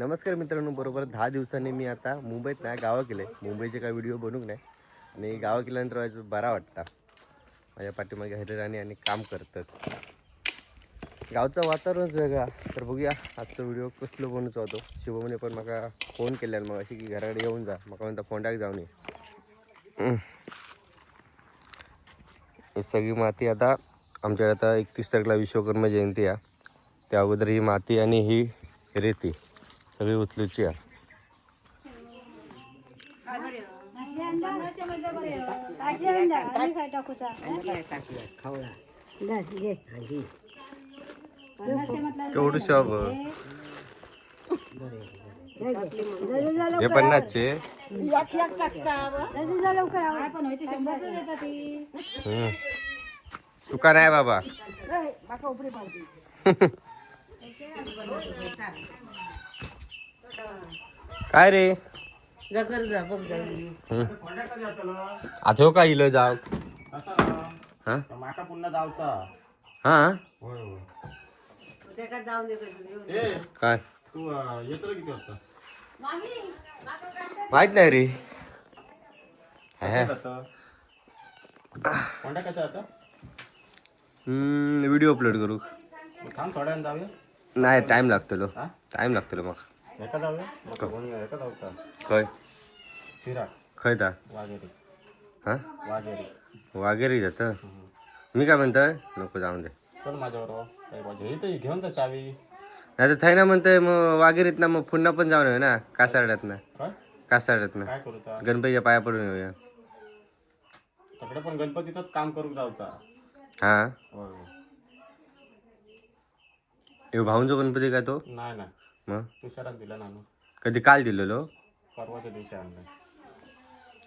नमस्कार मित्रांनो बरोबर दहा दिवसांनी मी आता मुंबईत नाही गावा केले आहे मुंबईचे काय व्हिडिओ बनूक नाही. आणि गावा केल्यानंतर व्हायचं बरा वाटता. माझ्या पाठीमागे हरिराणी आणि काम करतात. गावचं वातावरणच वेगळा. तर बघूया आजचा व्हिडिओ कसलो बनवतो होतो शुभमने पण म्हाका फोन केल्यान मग अशी की घराकडे येऊन जा. म्हाका म्हणता फोंडाक जाऊन ये. ही सगळी माती आता आमच्याकडे आता एकतीस तारखेला विश्वकर्मा जयंती आहे. त्या अगोदर ही माती आणि ही रेती. सगळी उचलूची आहे. केवढी शॉप हे पन्नासचे. हम्म. तुका नाही बाबा. काय रे? जगर जा बघ जा. आता हो का इलं जाव? हा? माका पुन्हा जावचा. हा? जाऊन काय? तू अं, येतो रे किती वाजता माहीत नाही रे. है. कोणत्या कशा आता हम्म, व्हिडिओ अपलोड करू. थांब थोड्या जाऊया. नाही टाइम लागतलो. हा? टाइम लागतलो मग एका कोण खय खय ता हा? वागेरे जात? मी काय म्हणतोय? नको जाऊन दे. चल माझ्यावर काय पाहिजे इथे घेऊन जा चावी. नाही तर थैना म्हणतोय मग वागेरीत ना मग पुन्हा पण जाऊन येऊ ना कासारड्यात ना. काय? कासारड्यात ना. काय करू गणपतीच्या पाया पडून येऊया. तिकडे पण गणपतीतच काम करू जाऊचा. हा? होय. होय. हे भाऊंचा गणपती काय तो? नाही नाही. मग? तू शहरात दिला नानू. कधी काल दिलेलो? परवाच्या दिवशी आणलं.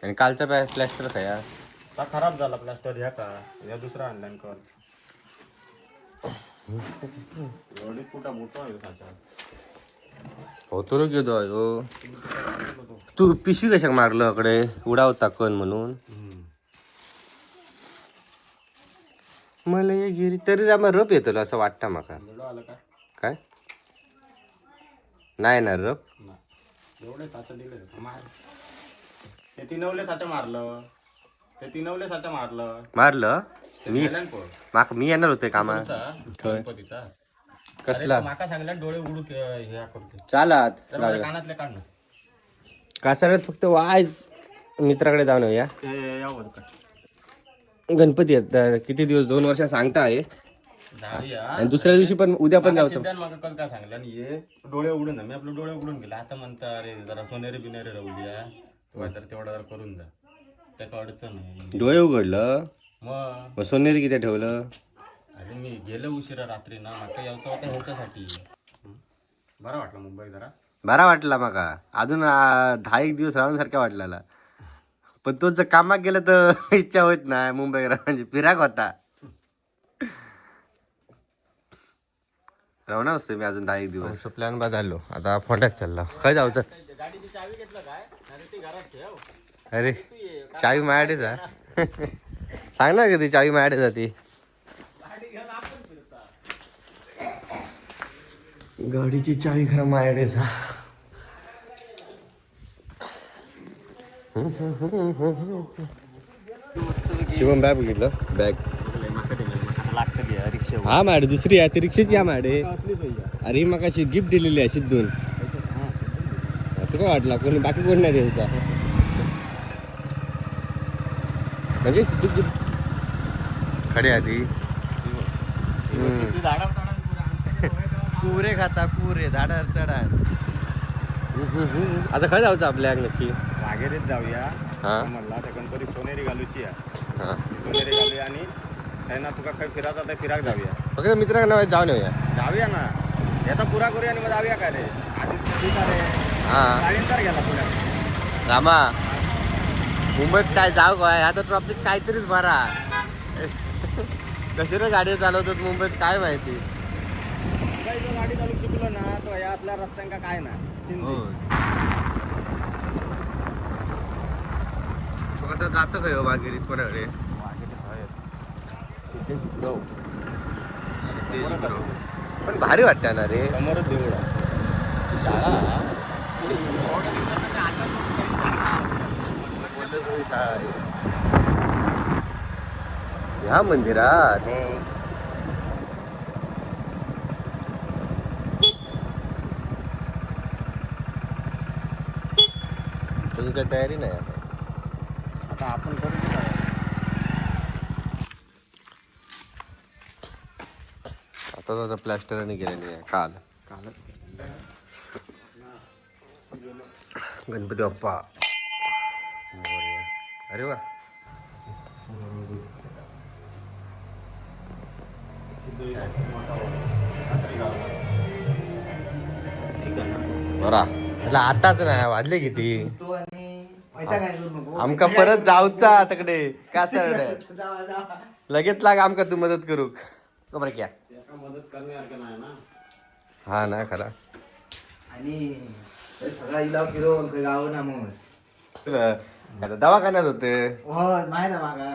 आणि कालचा पॅ प्लॅस्टर खाया का खराब झाला प्लास्टर ह्या का? या दुसरा आणलाय कल. एवढी कुठं मोठं आहे साच्या होतो रो घेतो हो. तू पिशवी कशाक मारलं अकडे? उडावता कण म्हणून. मला हे गिरी तरी रामा रप येतलो असं वाटतं माका. एवढं आलं काय काय? नाही ना रप. नाही. एवढे साचा दिले मार. ते तिनवले साचा मारलं. ते तिनवले साचा मारलं. मारलं? मी. माका मी येणार होते कामा गणपतीचा? कसला? माका सांगल्या डोळे उडू के- हे करते चालात तर माझ्या कानातले काढ ना. कासाऱ्यात फक्त वाज. मित्राकडे जाऊन येऊया. गणपती आहेत. किती दिवस दोन वर्ष सांगता आहे. आणि दुसऱ्या दिवशी पण उद्या पण जाऊ माका कल काय सांगलं आणि ये. डोळे उडून जा मी आपले डोळे उडून गेले आता म्हणता अरे जरा सोनेरी बिनेरी राहू द्या. तू तर तेवढा जरा करून जा. त्याका अडचण नाही डोळे उघडलं? मग? मग सोनेरी किती ठेवलं? अरे मी गेलो उशिरा रात्री ना माका यायचं होतं ह्याच्यासाठी. हं? बरं वाटलं मुंबई जरा? बरा वाटला माका अजून आ, दहा एक दिवस राहून सारखा वाटलेला पण तो जर कामात गेला तर इच्छा होत नाही. मुंबई म्हणजे फिराक होता. राहणार असते मी अजून दहा एक दिवस. प्लॅन बघालो आता फोंड्याक चालला. काय जाऊचं गाडीची चावी घेतलं काय अरे ती घरात ठेव अरे चावी माझ्याकडेच आहे. सांग ना कधी चावी माझ्याकडे जाते गाडीची चावी खरं माझ्याकडेच आहे. शिवम बॅग बघितलं? बॅग हा मॅडे दुसरी आहे ती रिक्षाची आहे मॅडे. अरे मग अशी गिफ्ट दिलेली आहे सिद्धून. तुका वाटला कोणी बाकी कोण नाही देऊचा म्हणजे सिद्धू गिफ्ट खडे आधी कुरे खाता कुरे झाडावर चढा. आता खरं जाऊचं आपल्या नक्की? वागेरीत जाऊया. हा. म्हणला गणपती सोनेरी घालूची आहे. सोनेरी घालूया आणि ना तुका काही फिरायचं आता फिराक जाऊया. फक्त मित्रांना जाऊन येऊया. जाऊया ना. याचा पुरा करूया आणि मग जाऊया काय रे? आधी ठीक आहे रे. हा. तर गेला रामा मुंबईत काय जाऊ काय आता ट्रॉफिक काहीतरीच भरा. कशी रे गाडी चालवतात मुंबईत काय माहिती? मुंबईत जर गाडी चालू चुकलो ना तर या आपल्या रस्त्यांका काय ना? हो. तू आता जातं काय हो बागेरीत कोणाकडे सिद्धेश bro. पण भारी वाटतं ना रे समोरच देऊळ शाळा. ह्या मंदिरात अजून काही तयारी नाही आता. आता आपण करू आता आता प्लॅस्टरने गेलेली आहे काल. गणपती बाप्पा. अरे वा. बरा. म्हटलं आताच नाही वाजले किती? तो आणि माहिती काय करू नको आमका परत जाऊचा तकडे का सर? लगेच लाग आमका तू मदत करू. बरं क्या मदत करण्यासारखं नाही ना? हा ना खरा. आणि ते सगळा इलाव फिरवून खंय गाव ना मस आता दवाखान्यात होते. हो माहीत आहे मागा.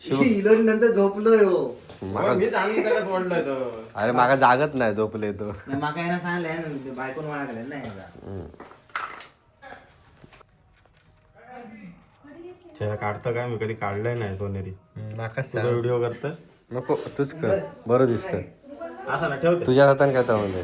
इलोनी नंतर झोपलोय हो. माका मी चांगली त्याला तो. अरे मागा जागत नाही झोपले तो. नाही माका यांना सांगलंय ना बायकोन वळा केलं नाही याला. त्याला काढतं काय? मी कधी काढलंय नाही सोनेरी. माका तुझा व्हिडिओ करतं नको तूच कर. बरं दिसत तुझ्या हाताने काय तर म्हणजे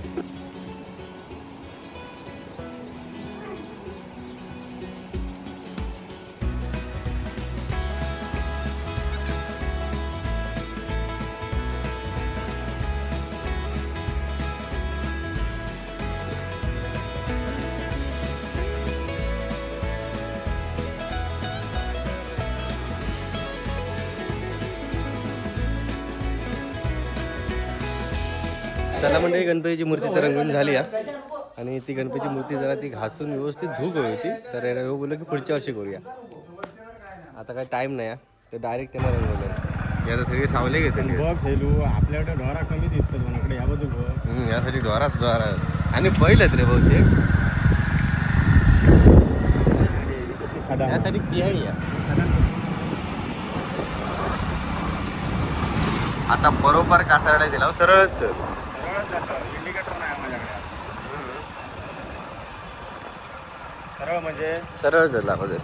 गणपतीची मूर्ती तर रंगून झाली आहे आणि ती गणपतीची मूर्ती जरा ती घासून व्यवस्थित धुक हवी होती. तर हो बोललो की पुढच्या वर्षी करूया. आता काय टाइम नाही आहे तर डायरेक्ट त्यांना रंगवलं. याचा सगळे सावले फेलू आपल्याकडे ढोरा कमी दिसतात याबद्दल यासाठी द्वारात द्वार आणि पहिलंच रे बहुतेक. यासाठी आहे. आता बरोबर कासारडा दिला हो, सरळच. चल. इंडिकेटर नाही माझ्याकडे सरळ म्हणजे? सरळ चल दाखवते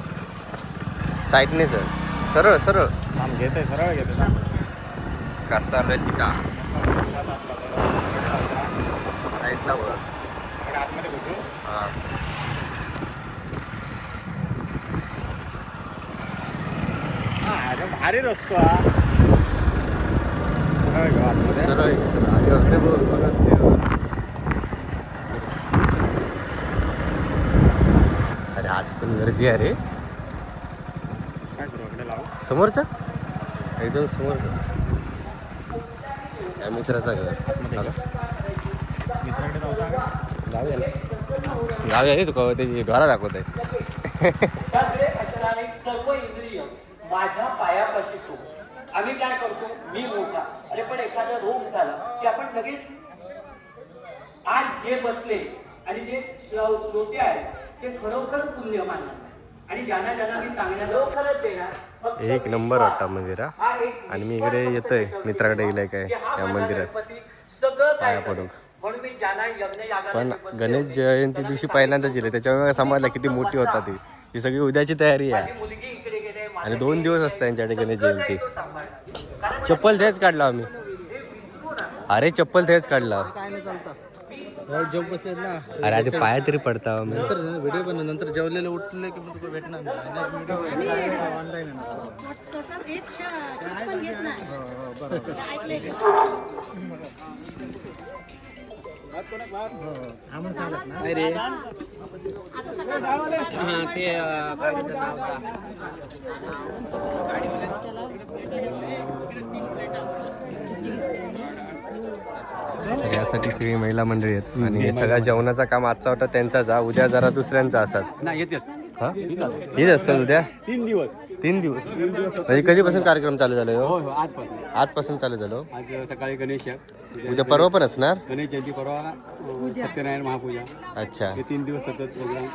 साईडने चल सरळ सरळ. थांब घेते सरळ घेते थांब. कासारडा तिका साईडला इकडे आतमध्ये घुसू हा. अरे भारी रस्तो हा. सरळ. सरळ आधी वाकडे बघ बघ रस्ते आज पण गर्दी आहे रे. समोरचा? एकदम समोरचा. त्या मित्राचा घर. जाऊया ना. जाऊया रे तुका त्याची दाखवत आहे सर्व इंद्रिय माझ्या पायापाशी सो. आम्ही काय करतो? मी मोठा. अरे पण एखादा रोग झाला की आपण लगेच आज जे बसले आणि जे श्रो- श्रोते आहेत ते खरोखर पुण्य मानतात आणि ज्यांना ज्यांना मी सांगण्याचं एक नंबर वाटतं मंदिर आणि मी इकडे येतोय मित्राकडे गेलाय काय की या मंदिरात. गणपती सगळं काय पाया पडूक. म्हणून मी ज्यांना यज्ञ यागाला पण गणेश जयंती दिवशी पहिल्यांदाच गेले त्याच्यामुळे मला समजलं किती मोठी होता ती. ही सगळी उद्याची तयारी आहे. आणि दोन दिवस असतं यांच्याकडे गणेश जयंती. चप्पल थेच काढला आम्ही. अरे चप्पल थेच काढला. जेव बसलेत ना अरे आधी पाया तरी पडता नंतर व्हिडिओ बनव नंतर जेवलेलं उठले की मग तुला भेटणार ऑनलाईन पण घेत तर यासाठी सगळी महिला मंडळी आहेत. आणि हे सगळा जेवणाचा काम आजचा होता त्यांचाच हा उद्या जरा दुसऱ्यांचा असतात नाही येते हा? हीच असतात उद्या? तीन दिवस. तीन दिवस. म्हणजे कधीपासून कार्यक्रम चालू झाला हो? हो हो आजपासून. आजपासून चालू झालो आज सकाळी गणेश उद्या उद्या परवा पण असणार? गणेश जयंती परवा अं, सत्यनारायण महापूजा. अच्छा. हे तीन दिवस सतत प्रोग्राम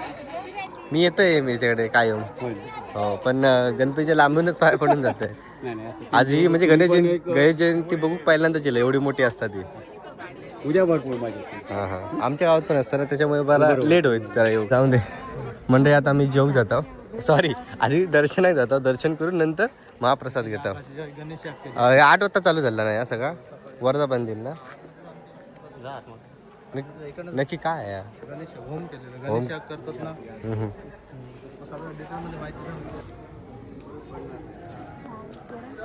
मी येतोय मी त्याच्याकडे कायम. होईल हो पण अं, गणपतीच्या लांबूनच पाय पडून जात नाही नाही असं आज ही म्हणजे गणेश जयंती गणेश जयंती बघू पहिल्यांदाच येईल एवढी मोठी असतात ती उद्या भरपूर येते. हां हां. आमच्या गावात पण असतं ना त्याच्यामुळे बरा लेट होईल त्याला येऊ. जाऊन दे. म्हणजे आता आम्ही जेवू जातो. सॉरी आधी दर्शनात जातो. दर्शन करून नंतर महाप्रसाद घेतो. अं, आठ वाजता चालू झाला ना या सगळा? वरदा बांधील ना? जा आतमध्ये. नक्की- काय आहे? होम केलेलं होम? गणेश याग करतात ना. हम्म, हम्म.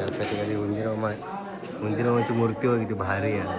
यासाठी कधी उंदिरामा उंदिरामाची मूर्ती वगैरे किती भारी आहे.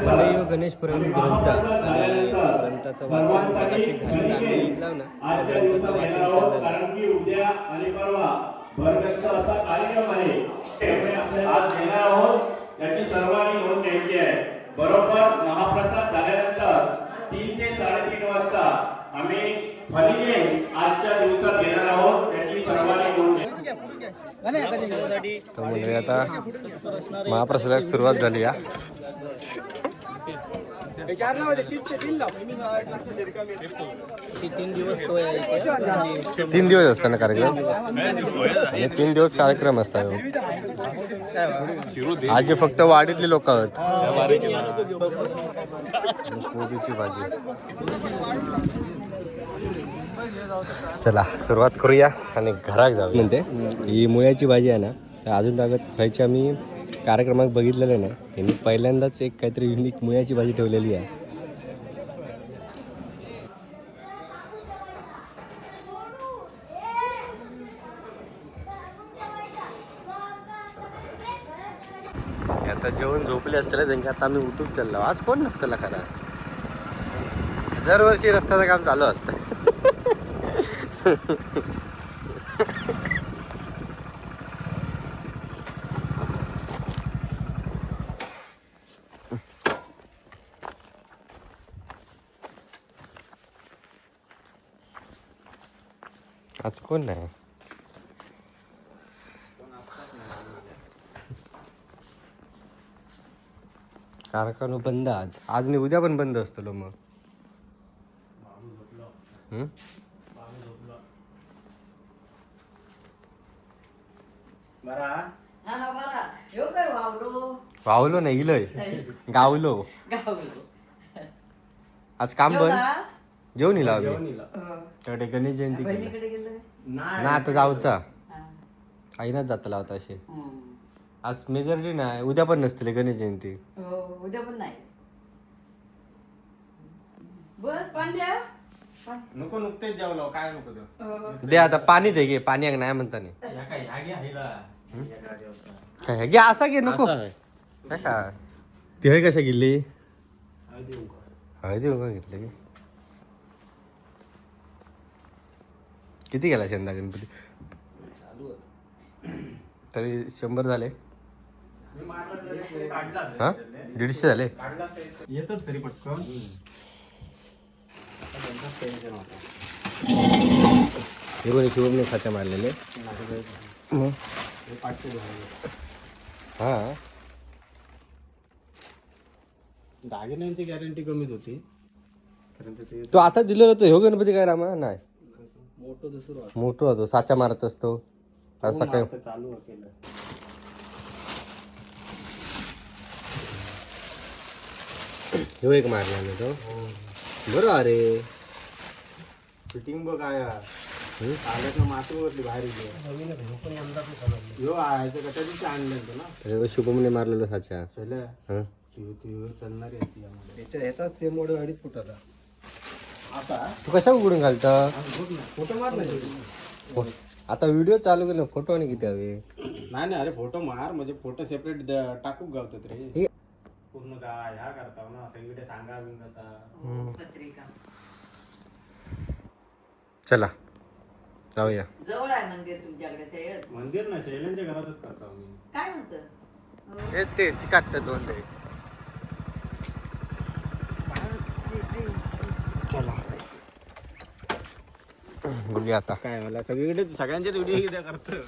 वनयो गणेश पुराण ग्रंथ. आणि ग्रंथाचं वाचन प्रकाशित झालेलं आम्ही इथला ना त्या ग्रंथाचं वाचन चाललेलं कारण की उद्या आणि परवा भरगच्च असा कार्यक्रम आहे त्यामुळे आपण आज घेणार आहोत. याची सर्वांनी नोंद घ्यायची आहे. बरोबर महाप्रसाद झाल्यानंतर तीन ते साडेतीन वाजता आम्ही फलिने आजच्या दिवसात घेणार आहोत. याची सर्वांनी नोंद आता महाप्रसादाला सुरुवात झाली या तीन दिवस असतात ना कार्यक्रम? आणि तीन दिवस कार्यक्रम असतात. आज जे फक्त वाडीतले लोक आहेत. कोबीची भाजी. चला सुरुवात करूया आणि घरात जाऊ म्हणते ही मुळ्याची भाजी आहे ना तर अजून तागत खायची आम्ही कार्यक्रमात बघितलेलं नाही त्यांनी पहिल्यांदाच एक काहीतरी युनिक मुळ्याची भाजी ठेवलेली आहे. आता जेवण झोपले असतील त्यांना आता आम्ही उठून चाललो. आज कोण नसतं खरा? दरवर्षी रस्त्याचं काम चालू असतं. आज कोण नाही कारखाना बंद आज. आज नाही उद्या पण बंद असतो लो मग. हम्म? बरा? हा हा बरा. ह्यो काय वावलो? वावलो नाही इलय. गावलो. गावलो. आज काम बंद? जेवलास? जेवण इला आम्ही. जेवणीला. हो. त्याकडे गणेश जयंती केली. बहिणीकडे गेलं? नाही. ना आता जाऊचा. हा. आईनाच जातला होता असे हम्म. आज मेजॉरिटी नाही. उद्या पण नसतील गणेश जयंती. हो उद्या पण नाही. बस पांड्या नको नुकतेच जेवलो काय नको देऊ? हो. दे आता पाणी दे घे. पाणी नाही म्हणता नाही या काय या घे आईला. या काय जेवता. काय घे असा घे नको. काय? का ती हय कशा गेली हळदी उगा घेतलं. की किती गेला यंदा गणपती? तरी शंभर झाले. हा? दीडशे झाले? येतच तरी पटकन. हे कोणी शिवमने खात्या मारलेले. हा. दागिन्यांची गॅरंटी कमीच होती. ते तो आता दिलेला तो ह्यो गणपती काय रामा? नाही. मोठं दुसरं मोठा होतो साचा मारत असतो. आज सकाळी चालू केलं. ह्यो एक मारला ना तो. बरं अरे. फिटिंग बघ काय मात्र बाहेर दिवशी आणलं ना. शुभमने मारलेलो साच्या चल. हं? चालणार आहे त्याच्या येतात ते मोड अडीच फुटाला आता तू कशा उघडून घालता? फोटो मार ना आता व्हिडिओ चालू केला फोटो आणि किती हवे? नाही नाही अरे फोटो मार म्हणजे फोटो सेपरेट टाकू गावतात रे. हे- पूर्ण काय ह्या करता ना सगळीकडे सांगा बिंगाचा पत्रिका. चला जाऊया. जवळ आहे मंदिर तुमच्याकडे ते मंदिर ना शैलेंच्या घरातच करता मी काय म्हणतं? हे ते चिकाटतं दोन आता. काय मला सगळीकडे व्हिडिओ करतं.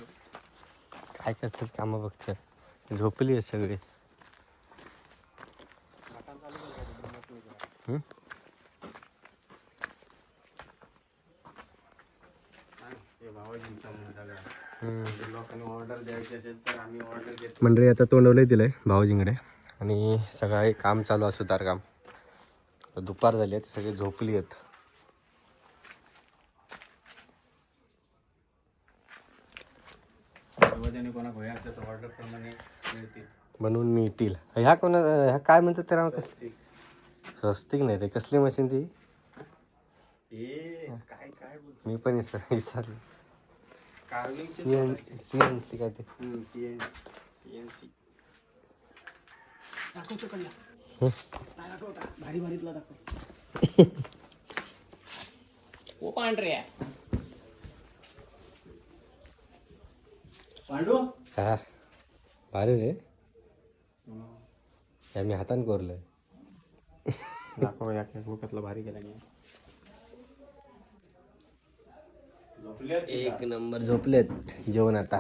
काय करतात कामं बघतात झोपली आहे सगळे. सगळा तर मंडळी आता तोंडवलंय दिलंय भाऊजींकडे. आणि सकाळी काम चालू आहे सुतार काम दुपार झाली आहे सगळे झोपली आहेत. सर्वजणी कोणा भया असतात ऑर्डर प्रमाणे मिळतील. बनवून मिळतील. ह्या कोणा ह्या काय म्हणतात त्याला कसली? स्वस्तिक नाही रे. कसली मशीन ती? ए काय काय बोल मी पण विसर विसरलो. C N C N C काय ते? सीएनसी ओ पांढरे पांडू? हा. भारी रे. हे मी हाताने कोरलंय. दाखव या कसला भारी केला एक नंबर झोपलेत जेवण आता.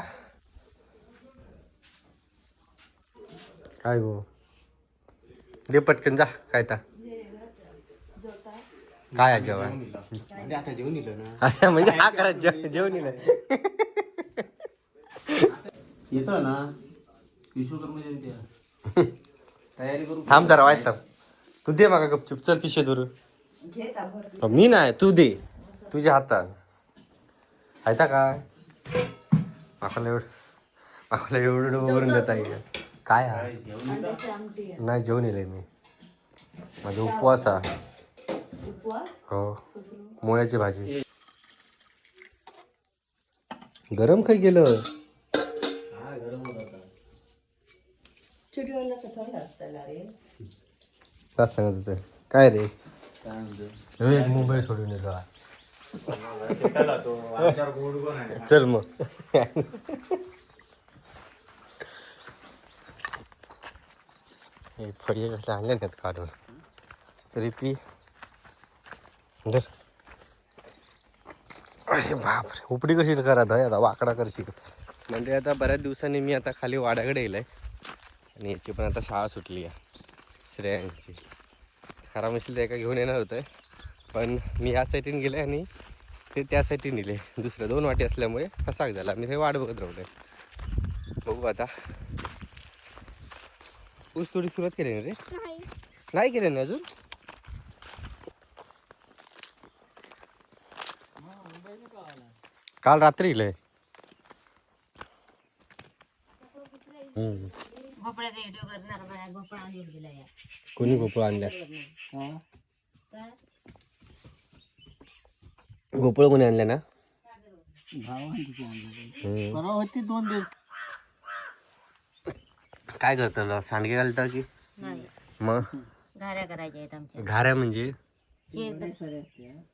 काय गो? दे पटकन जा काय ता काय आहे जेवण? म्हणजे आता जेवून इलं ना. अरे म्हणजे हा करा जेव- जेवण येईल येतं ना? विश्वकर्मा जयंती आहे. तयारी करू थांब जरा वाईट थांब. तू दे मागा गपचूप. चल पिशे दूर मी नाही तू दे. तुझ्या हातात. आहे काय? माकाला एवढं माकाला एवढं वरून देता येईल. काय हा? नाही जेवण येईल मी. माझा उपवास हा. हो. मुळ्याची भाजी. गरम खाई गेलं. काय सांगत होतं. काय रे? काय म्हणतो? रोहित मुंबई सोडून येतो हा. आहे चल मग. हे फळी कसले आणले नाहीत काढून. तरी पी धर. अरे बापरे उपडी कशी करा दय आता वाकडा करशी म्हणजे आता बऱ्याच दिवसांनी मी आता खाली वाड्याकडे येईल आणि याची पण आता शाळा सुटली आहे. श्रेयांची खरा मशील एका घेऊन येणार होतं. पण मी ह्या साईडीने गेले आणि ते त्या साईडने नेले. दुसऱ्या दोन वाटी असल्यामुळे फसाक झाला. मी ते वाट बघत राहते बघू आता. ऊस थोडी सुरुवात केली ना रे? नाही. केली ना अजून? काल रात्री इलंय. भोपळ्याचा व्हिडिओ करणार बाया भोपळा आणून दिला या. कोणी गोपळ आणल्या गोपळ कोणी आणल्या ना? हम्म. होती दोन दिवस. काय करतं सांडगे घालता की? नाही. मग? घाऱ्या करायच्या आहेत आमच्या. घाऱ्या म्हणजे? हे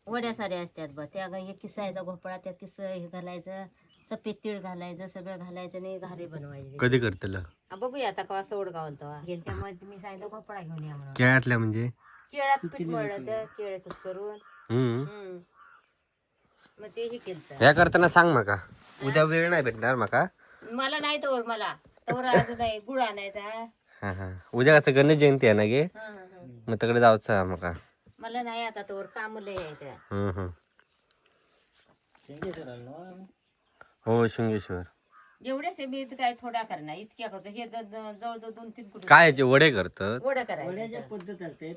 वड्या साऱ्या असतात बघ. त्या ग- एक किसायचा भोपळा त्यात किस हे घालायचं. सफेद तीळ घालायचं सगळं घालायचं आणि घारे बनवायचे. कधी करतलं? आ, बघूया आता कवा सोड गावतो गेल त्यामुळे मी सांगितलं भोपळा घेऊन या म्हणून. केळ्यातल्या म्हणजे? केळात पीठ मळलं तर केळ कुस करून. हम्म. हम्म. मग तेही केलं ह्या करताना सांग माका. उद्या वेळ नाही भेटणार माका. मला नाही तर मला. तर अजून नाही गुळ आणायचा. हा हा. उद्या कसं गणेश जयंती आहे ना गे? हा, हा, हा. मग तिकडे जायचं माका. मला नाही आता तर काम लय आहे त्या हम्म. हम्म हो शृंगेश्वर. एवढ्याच मी इथं काय थोडा करणार इतक्या करतो. हे ज- ज- जवळजवळ दोन तीन कुठे काय याचे वडे करतात? वड्या करायच्या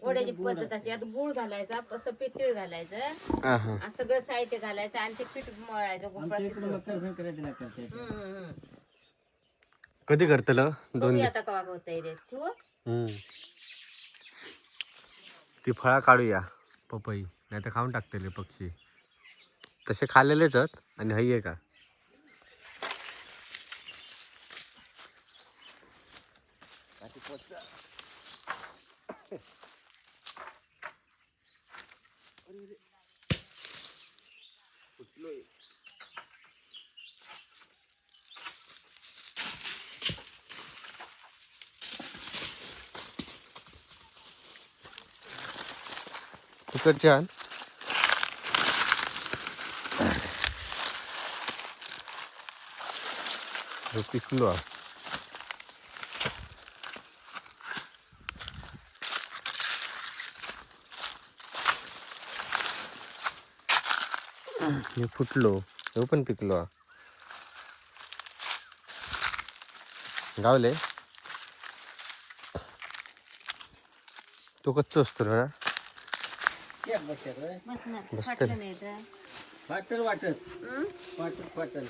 वड्याची पद्धत असते. यात गुळ घालायचा सफेद तीळ घालायचं. हा हा. आणि सगळं साहित्य घालायचं आणि ते पीठ मळायचं गोपळा कधी करतल? दोन आता कवा होता रे ठेवू? हम्म. ती फळा काढूया पपई. नाही तर खाऊन टाकतेले पक्षी. तसे खाल्लेलेच आहेत आणि हई आहे का? तिकडचे छान? हे पिकलो मी फुटलो. तो पण पिकलो गावले? तो कच्चो असतो ना? बस ना बसतं. फाटलं नाही तर वाटल वाटत हं? वाटत वाटल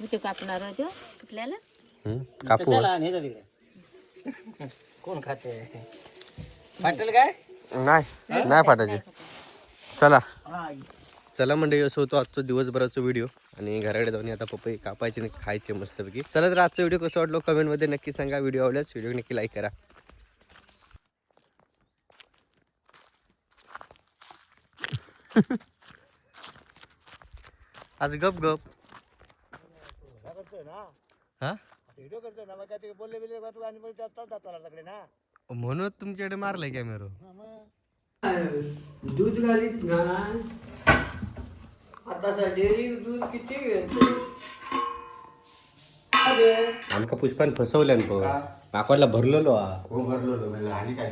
मी ते कापणार होतो हम्म, कापू कोण खाते? वाटल काय? नाही नाही फाटायचे चला. हा चला म्हणजे असं होतो आजचा दिवसभराचा व्हिडिओ. आणि घराकडे जाऊन आता पपई कापायचे आणि खायचे मस्तपैकी. चला तर आजचा व्हिडिओ कसं वाटलो कमेंटमध्ये नक्की सांगा. व्हिडिओ आवडल्यास व्हिडिओ नक्की लाईक करा. आज गप गप. हा? म्हणूनच तुमच्याकडे मारलाय कॅमेरा दूध घालीत ना. आता डेअरी दूध किती आमका पुष्पान फसवल्यान पण नाकवाला भरलेलो हा हो भरलो आणि काय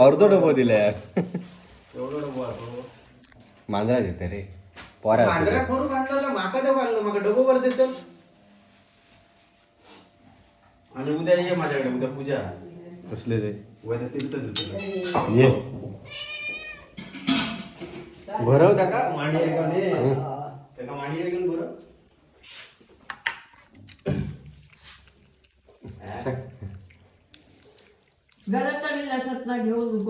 अर्धो डबो दिलाय एवढं डबो असतो मांजरा देते रे. पोरा मांजरा करू आणलं माका देऊ आणलं माका डबो वर देतं आणि उद्या ये माझ्याकडे उद्या पूजा. कसले रे? उद्या तीर्थ देतो. ये. भरव का? मांडी घेऊन त्याला मांडी घेऊन भरव? घरात घेऊन